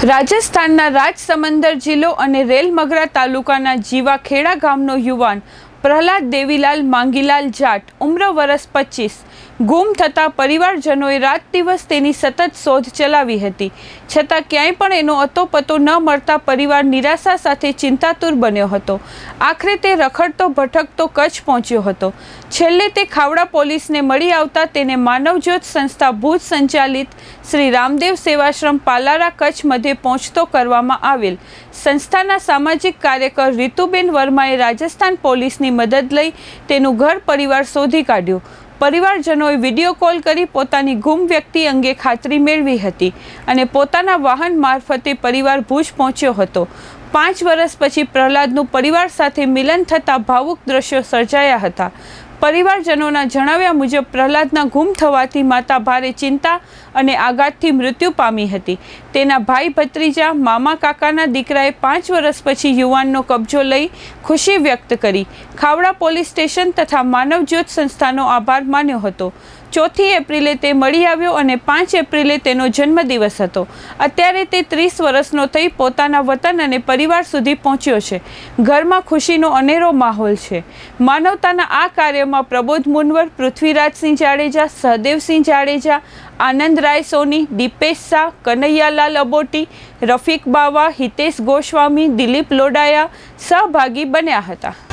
રાજસ્થાનના રાજસમંદર જિલ્લો અને રેલમગરા તાલુકાના જીવાખેડા ગામનો યુવાન પ્રહલાદ દેવીલાલ માંગીલાલ જાટ ઉમ્ર વરસ પચીસ ગુમ થતાં પરિવારજનોએ રાત દિવસ તેની સતત શોધ ચલાવી હતી. છતાં ક્યાંય પણ એનો અતોપતો ન મળતા પરિવાર નિરાશા સાથે ચિંતાતુર બન્યો હતો. આખરે તે રખડતો, ભટકતો કચ્છ પહોંચ્યો હતો. છેલ્લે તે ખાવડા પોલીસને મળી આવતા તેને માનવજ્યોત સંસ્થા ભુજ સંચાલિત શ્રી રામદેવ સેવાશ્રમ પાલારા કચ્છ મધ્યે પહોંચતો કરવામાં આવેલ. સંસ્થાના સામાજિક કાર્યકર રીતુબેન વર્માએ રાજસ્થાન પોલીસની મદદ લઈ તેનું ઘર પરિવાર શોધી કાઢ્યું. પરિવારજનોએ વીડિયો કોલ કરી પોતાની ગુમ વ્યક્તિ અંગે ખાતરી મેળવી હતી અને પોતાના વાહન મારફતે પરિવાર ભુજ પહોંચ્યો હતો. પાંચ વર્ષ પછી પ્રહલાદનું પરિવાર સાથે મિલન થતાં ભાવુક દ્રશ્યો સર્જાયા હતા. પરિવારજનોના જણાવ્યા મુજબ પ્રહલાદના ગુમ થવાથી માતા ભારે ચિંતા અને આઘાતથી મૃત્યુ પામી હતી. તેના ભાઈ ભત્રીજા, મામા કાકાના દીકરાએ પાંચ વર્ષ પછી યુવાનનો કબજો લઈ ખુશી વ્યક્ત કરી. ખાવડા પોલીસ સ્ટેશન તથા માનવજ્યોત સંસ્થાનો આભાર માન્યો હતો. ચોથી એપ્રિલે તે મળી આવ્યો અને પાંચ એપ્રિલે તેનો જન્મદિવસ હતો. અત્યારે તે ત્રીસ વર્ષનો થઈ પોતાના વતન અને પરિવાર સુધી પહોંચ્યો છે. ઘરમાં ખુશીનો અનેરો માહોલ છે. માનવતાના આ કાર્યમાં પ્રબોધ મુનવર, પૃથ્વીરાજસિંહ જાડેજા, સહદેવસિંહ જાડેજા, આનંદ રાય સોની, દીપેશ શાહ, કનૈયાલાલ અબોટી, રફીક બાવા, હિતેશ ગોસ્વામી, દિલીપ લોડાયા સહભાગી બન્યા હતા.